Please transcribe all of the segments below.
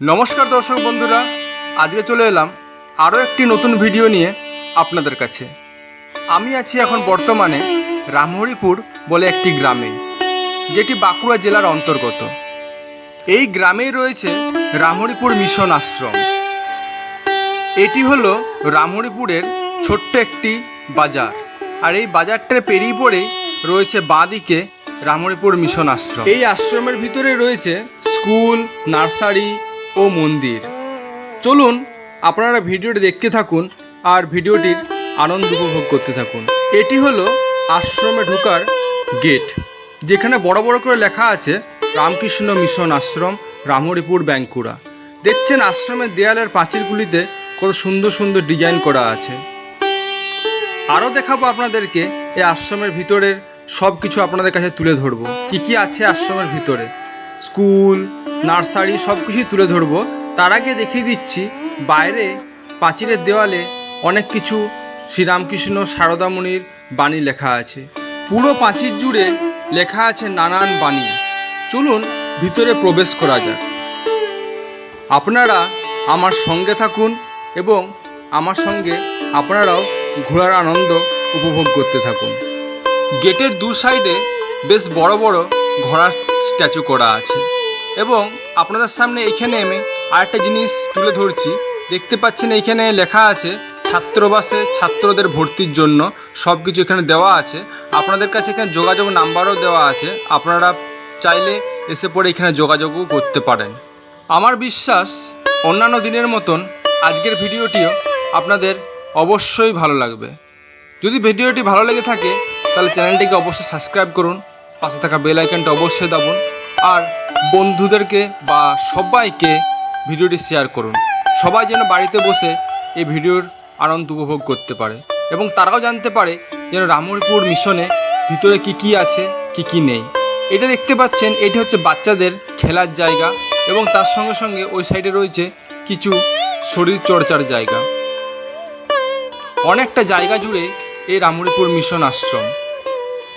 নমস্কার দর্শক বন্ধুরা, আজকে চলে এলাম আরও একটি নতুন ভিডিও নিয়ে আপনাদের কাছে। আমি আছি এখন বর্তমানে রামহরিপুর বলে একটি গ্রামে, যেটি বাঁকুড়া জেলার অন্তর্গত। এই গ্রামেই রয়েছে রামহরিপুর মিশন আশ্রম। এটি হলো রামহরিপুরের ছোট্ট একটি বাজার। আর এই বাজারটার পেরিয়ে পড়েই রয়েছে বাঁদিকে রামহরিপুর মিশন আশ্রম। এই আশ্রমের ভিতরে রয়েছে স্কুল, নার্সারি ও মন্দির। চলুন আপনারা ভিডিওটি দেখতে থাকুন আর ভিডিওটির আনন্দ উপভোগ করতে থাকুন। এটি হলো আশ্রমে ঢোকার গেট, যেখানে বড় বড় করে লেখা আছে, রামকৃষ্ণ মিশন আশ্রম, রামহরিপুর ব্যাঙ্কুড়া দেখছেন আশ্রমের দেয়ালের পাঁচিলগুলিতে কত সুন্দর সুন্দর ডিজাইন করা আছে। আরও দেখাবো আপনাদেরকে এই আশ্রমের ভিতরের সব কিছু আপনাদের কাছে তুলে ধরবো। কি কি আছে আশ্রমের ভিতরে? স্কুল নার্সারি সব কিছুই তুলে ধরবো। তার আগে দেখিয়ে দিচ্ছি, বাইরে পাঁচিলের দেওয়ালে অনেক কিছু শ্রীরামকৃষ্ণ সারদামণির বাণী লেখা আছে। পুরো পাঁচিল জুড়ে লেখা আছে নানান বাণী। চলুন ভিতরে প্রবেশ করা যাক। আপনারা আমার সঙ্গে থাকুন এবং আমার সঙ্গে আপনারাও ঘোরার আনন্দ উপভোগ করতে থাকুন। গেটের দু সাইডে বেশ বড় বড় ঘোড়ার স্ট্যাচু করা আছে। এবং আপনাদের সামনে এখানে আমি আরেকটা জিনিস তুলে ধরছি। দেখতে পাচ্ছেন এইখানে লেখা আছে, ছাত্রবাসে ছাত্রদের ভর্তির জন্য সব কিছু এখানে দেওয়া আছে। আপনাদের কাছে এখানে যোগাযোগ নাম্বারও দেওয়া আছে। আপনারা চাইলে এসে পড়ে এখানে যোগাযোগও করতে পারেন। আমার বিশ্বাস অন্যান্য দিনের মতন আজকের ভিডিওটিও আপনাদের অবশ্যই ভালো লাগবে। যদি ভিডিওটি ভালো লেগে থাকে, তাহলে চ্যানেলটিকে অবশ্যই সাবস্ক্রাইব করুন, পাশে থাকা বেল আইকনটা অবশ্যই দাবুন। আর বন্ধুদেরকে বা সবাইকে ভিডিওটি শেয়ার করুন। সবাই যেন বাড়িতে বসে এই ভিডিওর আনন্দ উপভোগ করতে পারে এবং তারাও জানতে পারে যেন রামরপুর মিশনে ভিতরে কি কি আছে, কি কি নেই। এটা দেখতে পাচ্ছেন, এটি হচ্ছে বাচ্চাদের খেলার জায়গা এবং তার সঙ্গে সঙ্গে ওই সাইডে রয়েছে কিছু শরীর চর্চার জায়গা। অনেকটা জায়গা জুড়ে এই রামরিপুর মিশন আশ্রম।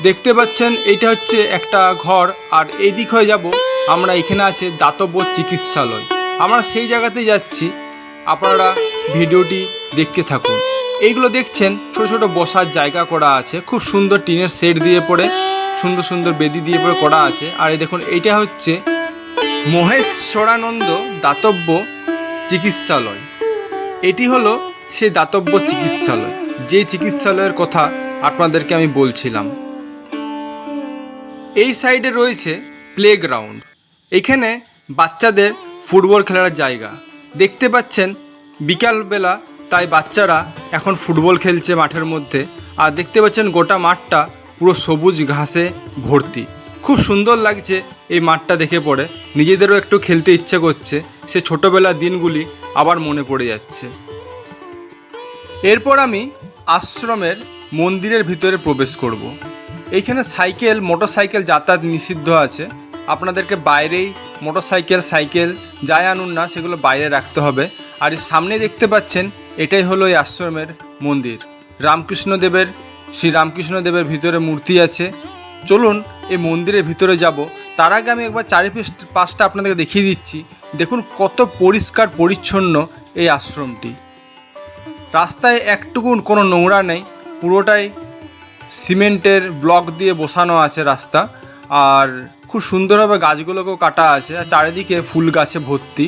দেখতে পাচ্ছেন, এইটা হচ্ছে একটা ঘর, আর এই দিক হয়ে যাব আমরা এখানে আছে দাতব্য চিকিৎসালয়। আমরা সেই জায়গাতে যাচ্ছি, আপনারা ভিডিওটি দেখতে থাকুন। এইগুলো দেখছেন, ছোট ছোট বসার জায়গা করা আছে, খুব সুন্দর টিনের সেট দিয়ে পড়ে, সুন্দর সুন্দর বেদি দিয়ে পড়ে করা আছে। আর এই দেখুন, এইটা হচ্ছে মহেশ্বরানন্দ দাতব্য চিকিৎসালয়। এটি হলো সে দাতব্য চিকিৎসালয়। যে চিকিৎসালয়ের কথা আপনাদেরকে আমি বলছিলাম। এই সাইডে রয়েছে প্লেগ্রাউন্ড এখানে বাচ্চাদের ফুটবল খেলার জায়গা। দেখতে পাচ্ছেন বিকালবেলা, তাই বাচ্চারা এখন ফুটবল খেলছে মাঠের মধ্যে। আর দেখতে পাচ্ছেন গোটা মাঠটা পুরো সবুজ ঘাসে ভর্তি। খুব সুন্দর লাগছে এই মাঠটা দেখে পড়ে। নিজেদেরও একটু খেলতে ইচ্ছে করছে। সে ছোটোবেলার দিনগুলি আবার মনে পড়ে যাচ্ছে। এরপর আমি আশ্রমের মন্দিরের ভিতরে প্রবেশ করব। এইখানে সাইকেল, মোটরসাইকেল যাতায়াত নিষিদ্ধ আছে। আপনাদেরকে বাইরেই মোটরসাইকেল, সাইকেল যাই আনুন না, সেগুলো বাইরে রাখতে হবে। আর সামনে দেখতে পাচ্ছেন, এটাই হলো এই আশ্রমের মন্দির। রামকৃষ্ণদেবের শ্রী রামকৃষ্ণদেবের ভিতরে মূর্তি আছে। চলুন এই মন্দিরের ভিতরে যাব। তার আগে আমি একবার চারিপাশ, পাশটা আপনাদেরকে দেখিয়ে দিচ্ছি। দেখুন কত পরিষ্কার, পরিচ্ছন্ন এই আশ্রমটি। রাস্তায় একটুকুন কোনো নোংরা নেই, পুরোটাই সিমেন্টের ব্লক দিয়ে বসানো আছে রাস্তা, আর খুব সুন্দরভাবে গাছগুলোকেও কাটা আছে, আর চারিদিকে ফুল গাছে ভর্তি।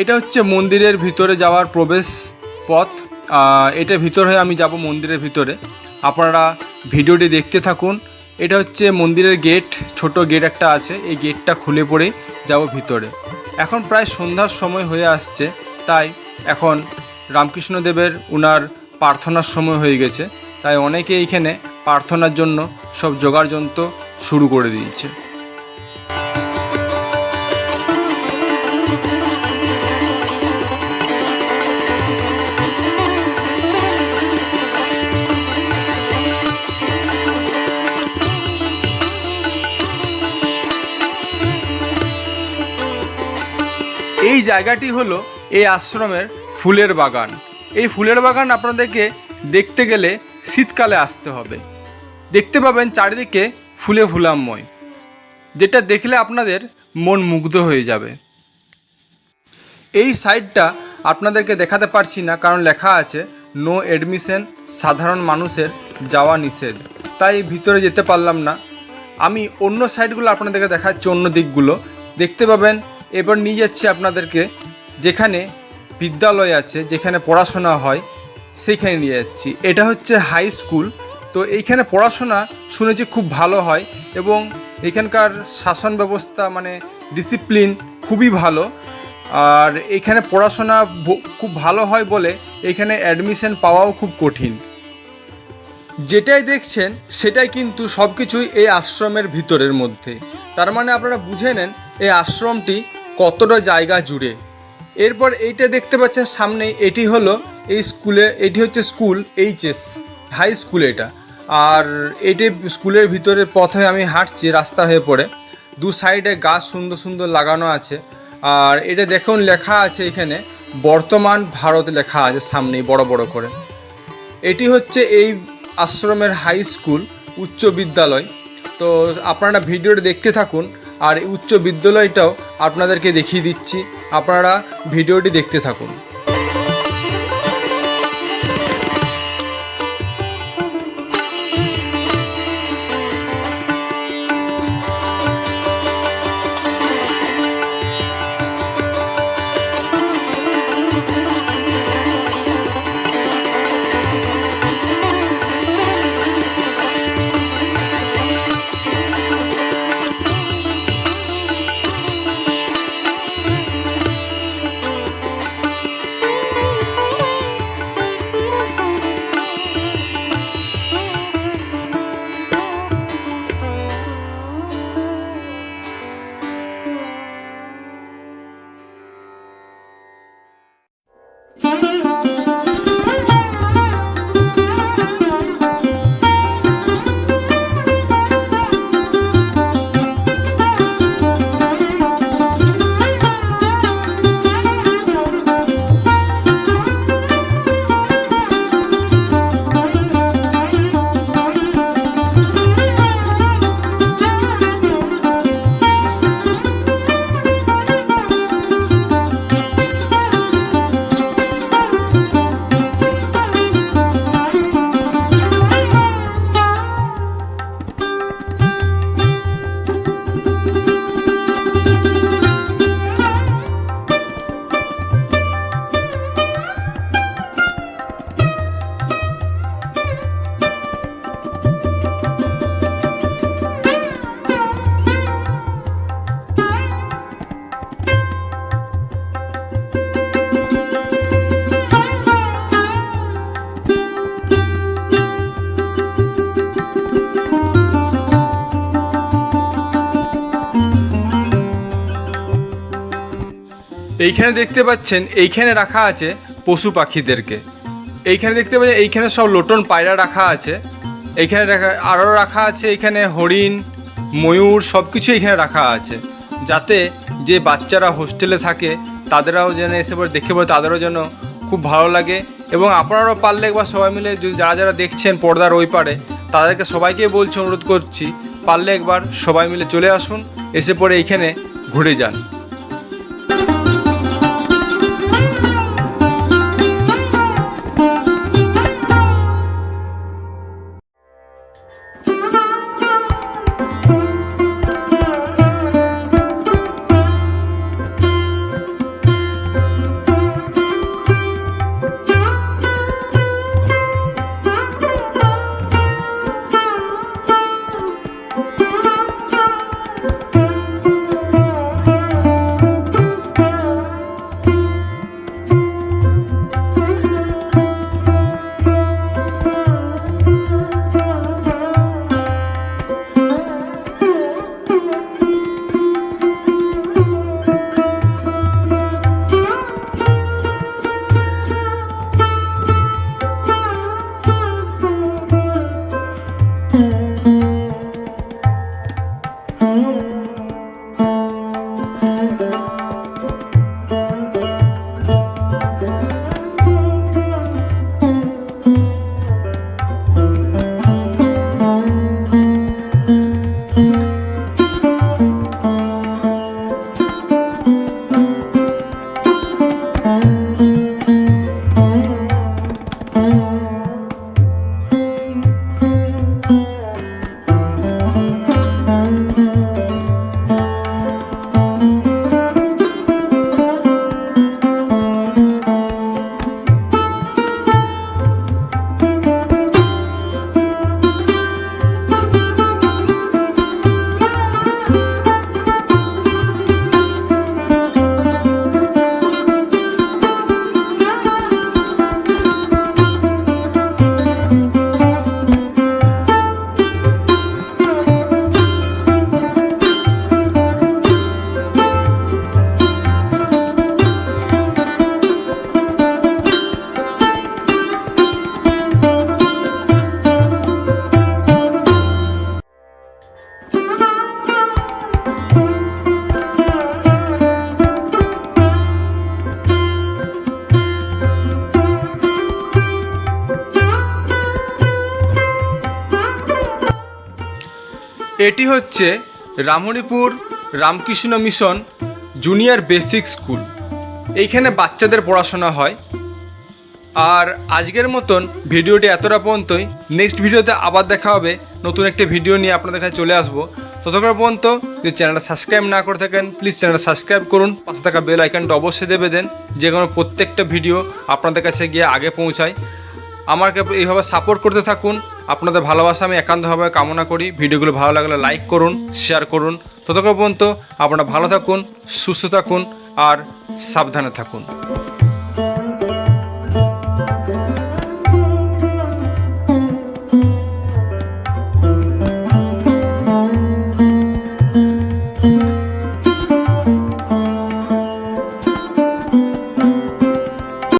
এটা হচ্ছে মন্দিরের ভিতরে যাওয়ার প্রবেশ পথ। এটা ভিতর হয়ে আমি যাব মন্দিরের ভিতরে। আপনারা ভিডিওটি দেখতে থাকুন। এটা হচ্ছে মন্দিরের গেট, ছোট গেট একটা আছে, এই গেটটা খুলে পড়েই যাব ভিতরে। এখন প্রায় সন্ধ্যার সময় হয়ে আসছে, তাই এখন রামকৃষ্ণদেবের উনার প্রার্থনার সময় হয়ে গেছে। তাই অনেকে এইখানে প্রার্থনার জন্য সব জোগাড় যন্ত্র শুরু করে দিয়েছে। এই জায়গাটি হলো এই আশ্রমের ফুলের বাগান। এই ফুলের বাগান আপনাদেরকে দেখতে গেলে শীতকালে আসতে হবে। দেখতে পাবেন চারিদিকে ফুলে ফুলাময়। যেটা দেখলে আপনাদের মন মুগ্ধ হয়ে যাবে। এই সাইডটা আপনাদেরকে দেখাতে পারছি না, কারণ লেখা আছে নো এডমিশন সাধারণ মানুষের যাওয়া নিষেধ। তাই ভিতরে যেতে পারলাম না। আমি অন্য সাইডগুলো আপনাদেরকে দেখাচ্ছি, অন্য দিকগুলো। দেখতে পাবেন এবার নিয়ে যাচ্ছি আপনাদেরকে, যেখানে বিদ্যালয় আছে, যেখানে পড়াশোনা হয়। সেইখানে নিয়ে যাচ্ছি। এটা হচ্ছে হাই স্কুল তো এইখানে পড়াশোনা শুনেছি খুব ভালো হয় এবং এখানকার শাসন ব্যবস্থা মানে ডিসিপ্লিন খুবই ভালো। আর এখানে পড়াশোনা খুব ভালো হয় বলে এখানে অ্যাডমিশন পাওয়াও খুব কঠিন। যেটাই দেখছেন, সেটাই কিন্তু সব কিছুই এই আশ্রমের ভিতরের মধ্যে। তার মানে আপনারা বুঝে নেন, এই আশ্রমটি কতটা জায়গা জুড়ে। এরপর এইটা দেখতে পাচ্ছেন সামনে এটি হলো এই স্কুলে, এটি হচ্ছে স্কুল এইচএস, হাই স্কুল এটা। আর এটি স্কুলের ভিতরের পথে আমি হাঁটছি, রাস্তা হয়ে পড়ে। দু সাইডে গাছ সুন্দর সুন্দর লাগানো আছে। আর এটা দেখুন, লেখা আছে এখানে, বর্তমান ভারত লেখা আছে সামনেই, বড় বড় করে। এটি হচ্ছে এই আশ্রমের হাই স্কুল, উচ্চ বিদ্যালয়। তো আপনারা ভিডিওটা দেখতে থাকুন, আর উচ্চ বিদ্যালয়টাও আপনাদেরকে দেখিয়ে দিচ্ছি। আপনারা ভিডিওটি দেখতে থাকুন। এইখানে দেখতে পাচ্ছেন, এইখানে রাখা আছে পশু পাখিদেরকে। এইখানে দেখতে পাচ্ছেন, এইখানে সব লোটন পায়রা রাখা আছে। এইখানে রাখা, আরও রাখা আছে এখানে হরিণ, ময়ূর সব কিছু এখানে রাখা আছে। যাতে যে বাচ্চারা হোস্টেলে থাকে, তাদেরাও যেন এসে পরে দেখে পরে তাদেরও যেন খুব ভালো লাগে। এবং আপনারাও পারলে একবার সবাই মিলে, যদি যারা যারা দেখছেন পর্দার ওই পারে, তাদেরকে সবাইকে বলছি, অনুরোধ করছি, পারলে একবার সবাই মিলে চলে আসুন, এসে পরে এইখানে ঘুরে যান। এটি হচ্ছে Ramharipur Ramakrishna Mission junior basic school. এইখানে বাচ্চাদের পড়াশোনা হয়। আর আজকের মতন ভিডিওটি এতটা পর্যন্তই। নেক্সট ভিডিওতে আবার দেখা হবে। নতুন একটি ভিডিও নিয়ে আপনাদের কাছে চলে আসব। ততক্ষণ পর্যন্ত যদি চ্যানেলটা সাবস্ক্রাইব না করে থাকেন প্লিজ চ্যানেলটা সাবস্ক্রাইব করুন। পাশে থাকা বেল আইকনটা অবশ্যই দেবে দেন। যে কোনো প্রত্যেকটা ভিডিও আপনাদের কাছে গিয়ে আগে পৌঁছায়। আমাকে এইভাবে সাপোর্ট করতে থাকুন। আপনাদের ভালোবাসা আমি একান্তভাবে কামনা করি। ভিডিওগুলো ভালো লাগলে লাইক করুন শেয়ার করুন। ততক্ষণ পর্যন্ত আপনারা ভালো থাকুন, সুস্থ থাকুন আর সাবধানে থাকুন।